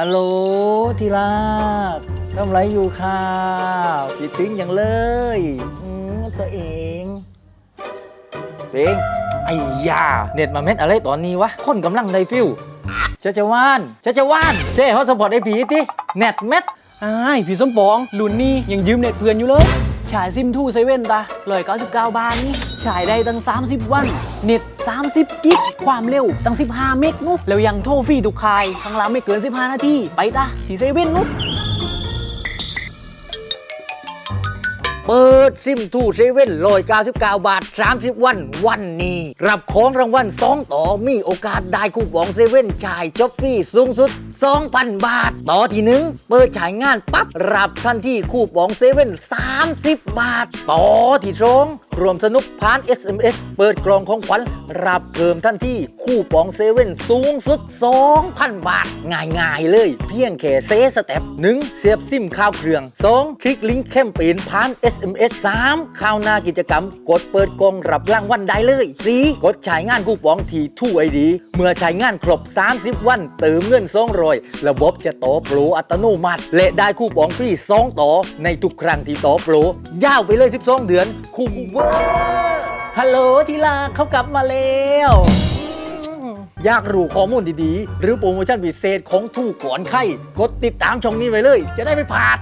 ฮัลโหลที่รักทำไรอยู่ค่ะคิดถึงอย่างเลยอืมตัวเองตัวเองไอ้ยาเน็ตมาเม็ดอะไรตอนนี้วะ คนกำลังได้ฟิวจะจะว่านจะจะว่านเจ้เขาสปอร์ตไอ้ผีติเน็ตเม็ดอ้ายพี่สมปองลุนนี่ยังยืมเน็ตเพื่อนอยู่เลย ฉายซิมทูเซเว่นตาเลย99บาทนี่ฉายได้ตั้ง 30 วัน เน็ต 30 กิก ความเร็วตั้ง 15 เมกนุแล้วยังโทรฟรีทุกคายทั้งหลังไม่เกิน 15 นาที ไปตาที่เซเว่นนุเปิดซิมทูเซเว่นลอย99 บาท 30 วัน วันนี้ รับของรางวัล2ต่อมีโอกาสได้คูปองเซเว่นจ่ายจบฟรีสูงสุด 2,000 บาท ต่อที่หนึ่งเปิดฉายงานปั๊บ รับทันทีคูปองเซเว่น 30 บาทต่อที่สอง รวมสนุกผ่าน SMS เปิดกล่องของขวัญรับเพิ่มทันที่คู่ปองเซเว่นสูงสุด 2,000 บาท ง่ายๆเลย เพียงแค่เซสเต็ปหนึ่งเสียบซิมข้าวเครื่อง 2 คลิกลิงก์แคมเปญผ่าน SMS 3ข่าวหน้ากิจกรรม กดเปิดกล่องรับรางวัลได้เลย 4 กดใช้งานคู่ปองทีทูไอดี เมื่อใช้งานครบ 30 วันเติมเงิน200ระบบจะต่อโปรอัตโนมัติ และได้คู่ปองฟรี2ต่อในทุกครั้งที่ต่อโปรยาวไปเลย 12 เดือน คุ้มเวอร์ฮัลโหลทีลาเขากลับมาแล้วอยากรู้ข้อมูลดีๆ หรือโปรโมชั่นพิเศษของถูกก่อนไข่กดติดตามช่องนี้ไว้เลย จะได้ไม่พลาด